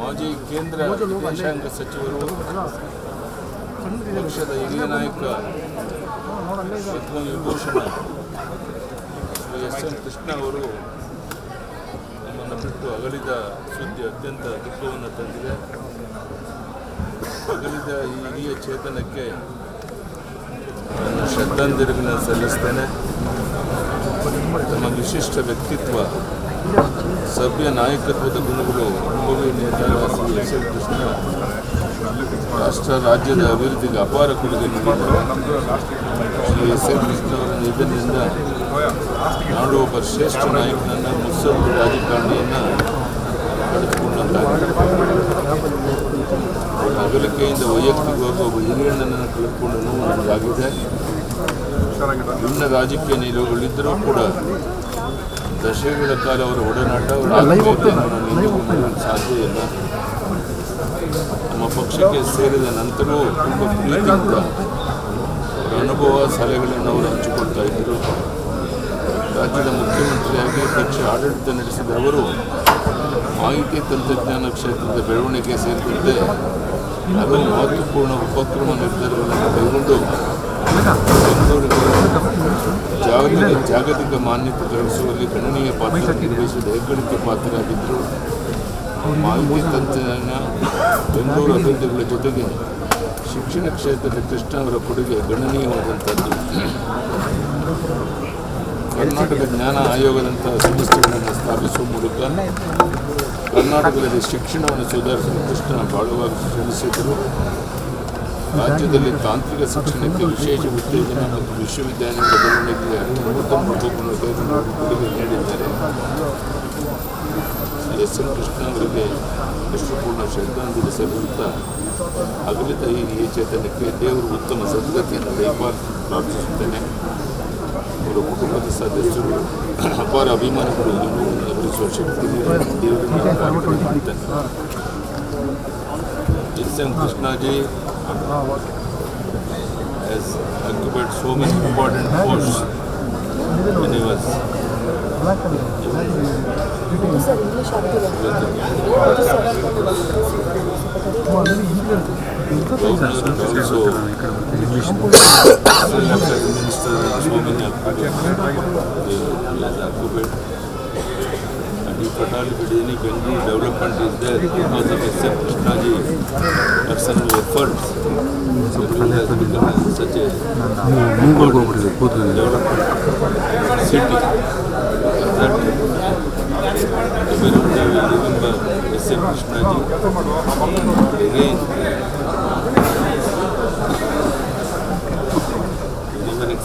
ಮಾಜಿ ಕೇಂದ್ರ ವಿದೇಶಾಂಗ ಸಚಿವರು, ಪಕ್ಷದ ಹಿರಿಯ ನಾಯಕ ಶ್ರೀ ಎಸ್ ಎಂ ಕೃಷ್ಣ ಅವರು ನಮ್ಮನ್ನು ಬಿಟ್ಟು ಅಗಲಿದ ಸುದ್ದಿ ಅತ್ಯಂತ ದುಃಖವನ್ನು ತಂದಿದೆ. ಅಗಲಿದ ಈ ಹಿರಿಯ ಚೇತನಕ್ಕೆ ನನ್ನ ಶ್ರದ್ಧಾಂಜಲಿಗಳನ್ನು ಸಲ್ಲಿಸ್ತೇನೆ. ತಮ್ಮ ವಿಶಿಷ್ಟ ವ್ಯಕ್ತಿತ್ವ, ಸಭ್ಯ ನಾಯಕತ್ವದ ಗುಣಗಳು ಅನುಭವಿ ನೇತಾರ ಶ್ರೀ ಎಸ್ ಎಲ್ ಕೃಷ್ಣ ರಾಷ್ಟ್ರ ರಾಜ್ಯದ ಅಭಿವೃದ್ಧಿಗೆ ಅಪಾರ ಕೊಡುಗೆ ನೀಡಿದ್ದರು. ಶ್ರೀ ಎಸ್ ಎಲ್ ಕೃಷ್ಣ ಅವರ ನಿಧನದಿಂದ ನಾಡು ಒಬ್ಬ ಶ್ರೇಷ್ಠ ನಾಯಕನನ್ನು ಮುಸ್ಸಲ್ ರಾಜಕಾರಣಿಯನ್ನು ಹಿರಿಯಣ್ಣನನ್ನು ಕಳೆದುಕೊಂಡು ನಮಗಾಗಿದೆ ವಿಭಿನ್ನ ಭಿನ್ನ ರಾಜಕೀಯ ನಿಲುವುಗಳಿದ್ದರೂ ಕೂಡ ದಶಕಗಳ ಕಾಲ ಅವರ ಒಡನಾಟ ಅವರ ಸಾಧ್ಯ ಇಲ್ಲ. ನಮ್ಮ ಪಕ್ಷಕ್ಕೆ ಸೇರಿದ ನಂತರವೂ ತುಂಬ ಪ್ರೀತಿಯಿಂದ ಅವರ ಅನುಭವ ಸಲಹೆಗಳನ್ನು ಅವರು ಹಂಚಿಕೊಳ್ತಾ ಇದ್ದರು ರಾಜ್ಯದ ಮುಖ್ಯಮಂತ್ರಿಯಾಗಿ ಪಕ್ಷ ಆಡಳಿತ ನಡೆಸಿದ ಅವರು ಮಾಹಿತಿ ತಂತ್ರಜ್ಞಾನ ಕ್ಷೇತ್ರದ ಬೆಳವಣಿಗೆ ಸೇರಿದಂತೆ ಹಲವು ಮಹತ್ವಪೂರ್ಣ ಉಪಕ್ರಮ ನಿರ್ಧಾರಗಳನ್ನು ಕೈಗೊಂಡು ಜಾಗತಿಕ ಜಾಗತಿಕ ಮಾನ್ಯತೆ ಗಳಿಸುವಲ್ಲಿ ಗಣನೀಯ ಪಾತ್ರ ನಿರ್ವಹಿಸಿದ ಹೆಗ್ಗಳಿಕೆ ಪಾತ್ರರಾಗಿದ್ದರು. ಮಾಹಿತಿ ತಂತ್ರಜ್ಞಾನ ಬೆಂಗಳೂರು ಅಭಿವೃದ್ಧಿಗಳ ಜೊತೆಗೆ ಶಿಕ್ಷಣ ಕ್ಷೇತ್ರದ ಕೃಷ್ಣ ಅವರ ಕೊಡುಗೆ ಗಣನೀಯವಾದಂಥದ್ದು. ಕರ್ನಾಟಕ ಜ್ಞಾನ ಆಯೋಗದಂತಹ ಸಂಸ್ಥೆಗಳನ್ನು ಸ್ಥಾಪಿಸುವ ಮೂಲಕ ಕರ್ನಾಟಕದಲ್ಲಿ ಶಿಕ್ಷಣವನ್ನು ಸುಧಾರಿಸಲು ಕೃಷ್ಣ ಬಾಳುವಾಗಿ ಶ್ರಮಿಸಿದರು. ರಾಜ್ಯದಲ್ಲಿ ತಾಂತ್ರಿಕ ಶಿಕ್ಷಣಕ್ಕೆ ವಿಶೇಷ ಉತ್ತೇಜನ ಮತ್ತು ವಿಶ್ವವಿದ್ಯಾಲಯಗಳ ಬೆಳವಣಿಗೆಗೆ ಅತ್ಯುತ್ತಮ ಪ್ರಭುತ್ವವನ್ನು ಕೊಡುಗೆ ನೀಡಿದ್ದಾರೆ ಎಸ್. ಎಂ ಕೃಷ್ಣ ಅವರಿಗೆ ವಿಶ್ವಪೂರ್ಣ ಶ್ರದ್ಧಾಂಜಲಿ ಸಲ್ಲಿಸುತ್ತಾ ಅಗಲಿತ ಈ ಚೇತನಕ್ಕೆ ದೇವರು ಉತ್ತಮ ಸದ್ಗತಿಯನ್ನು ಪ್ರಾರ್ಥಿಸುತ್ತೇನೆ. ಅವರ ಕುಟುಂಬದ ಸದಸ್ಯರು ಅಪಾರ ಅಭಿಮಾನಿಗಳು ಈ ನೋವನ್ನು ಎದುರಿಸುವ ಶಕ್ತಿ ದೇವರಿಂದ ಪ್ರಾರ್ಥನೆ ಮಾಡ್ತೇನೆ S M Krishnaji has occupied so many important posts when he was sir English ಆಗ್ತಿಲ್ಲ governor and also Affairs Minister and so many If at any development is there because of S.M. Krishnaji personal efforts, Bengaluru has become such a development city. That everyone will remember S.M. Krishnaji. Again,